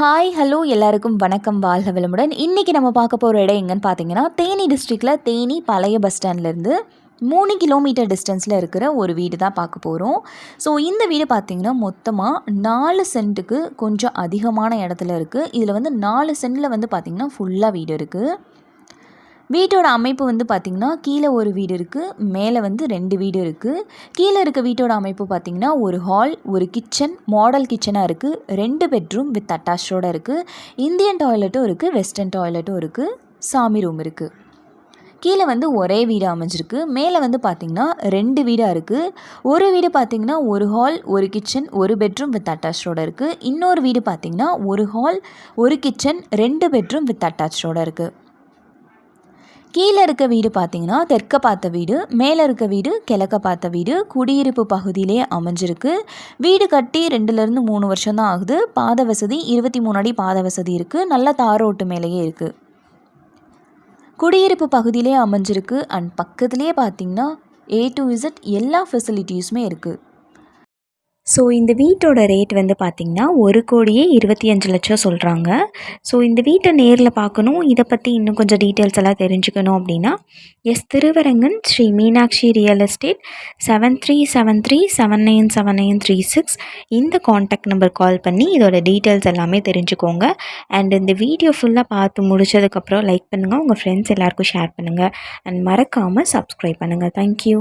Hi hello எல்லாருக்கும் வணக்கம். வாழ்க வளமுடன். இன்றைக்கி நம்ம பார்க்க போகிற இடம் எங்கன்னு பார்த்தீங்கன்னா தேனி டிஸ்ட்ரிக்டில் தேனி பழைய பஸ் ஸ்டாண்ட்லேருந்து மூணு கிலோமீட்டர் டிஸ்டன்ஸில் இருக்கிற ஒரு வீடு தான் பார்க்க போகிறோம் ஸோ இந்த வீடு பார்த்திங்கன்னா மொத்தமாக நாலு சென்ட்டுக்கு கொஞ்சம் அதிகமான இடத்துல இருக்குது இதில் வந்து நாலு சென்ட்டில் வந்து பார்த்திங்கன்னா ஃபுல்லாக வீடு இருக்குது வீட்டோட அமைப்பு வந்து பார்த்திங்கன்னா கீழே ஒரு வீடு இருக்குது மேலே வந்து ரெண்டு வீடு இருக்குது கீழே இருக்க வீட்டோட அமைப்பு பார்த்திங்கன்னா ஒரு ஹால் ஒரு கிச்சன் மாடல் கிச்சனாக இருக்குது ரெண்டு பெட்ரூம் வித் அட்டாச்சோடு இருக்குது இந்தியன் டாய்லெட்டும் இருக்குது வெஸ்டர்ன் டாய்லெட்டும் இருக்குது சாமி ரூம் இருக்குது கீழே வந்து ஒரே வீடு அமைஞ்சிருக்கு. மேலே வந்து பார்த்திங்கன்னா ரெண்டு வீடாக இருக்குது ஒரு வீடு பார்த்திங்கன்னா ஒரு ஹால் ஒரு கிச்சன் ஒரு பெட்ரூம் வித் அட்டாச்சோடு இருக்குது இன்னொரு வீடு பார்த்திங்கன்னா ஒரு ஹால் ஒரு கிச்சன் ரெண்டு பெட்ரூம் வித் அட்டாச்சோடு இருக்குது கீழே இருக்க வீடு பார்த்தீங்கன்னா தெற்க பார்த்த வீடு மேலே இருக்க வீடு கிழக்க பார்த்த வீடு. குடியிருப்பு பகுதியிலே அமைஞ்சிருக்கு. வீடு கட்டி ரெண்டுலேருந்து மூணு வருஷம் தான் ஆகுது. பாத வசதி இருபத்தி மூணு அடி பாத வசதி இருக்குது நல்ல தாரோட்டு மேலேயே இருக்குது குடியிருப்பு பகுதியிலே அமைஞ்சிருக்கு. அண்ட் பக்கத்துலேயே பார்த்தீங்கன்னா ஏ டு இசட் எல்லா ஃபெசிலிட்டிஸுமே இருக்குது ஸோ இந்த வீட்டோட ரேட் வந்து பார்த்திங்கன்னா ஒரு கோடியே இருபத்தி அஞ்சு லட்சம் சொல்கிறாங்க ஸோ இந்த வீட்டை நேரில் பார்க்கணும். இதை பற்றி இன்னும் கொஞ்சம் டீட்டெயில்ஸ் எல்லாம் தெரிஞ்சுக்கணும் அப்படின்னா S Thiruvarangan Sri Meenakshi real estate seven three seven three seven nine seven nine three six இந்த காண்டாக்ட் நம்பர் கால் பண்ணி இதோட டீட்டெயில்ஸ் எல்லாமே தெரிஞ்சுக்கோங்க. அண்ட் இந்த வீடியோ ஃபுல்லாக பார்த்து முடிச்சதுக்கப்புறம் லைக் பண்ணுங்கள் உங்கள் ஃப்ரெண்ட்ஸ் எல்லாேருக்கும் ஷேர் பண்ணுங்கள் அண்ட் மறக்காமல் சப்ஸ்கிரைப் பண்ணுங்கள் தேங்க்யூ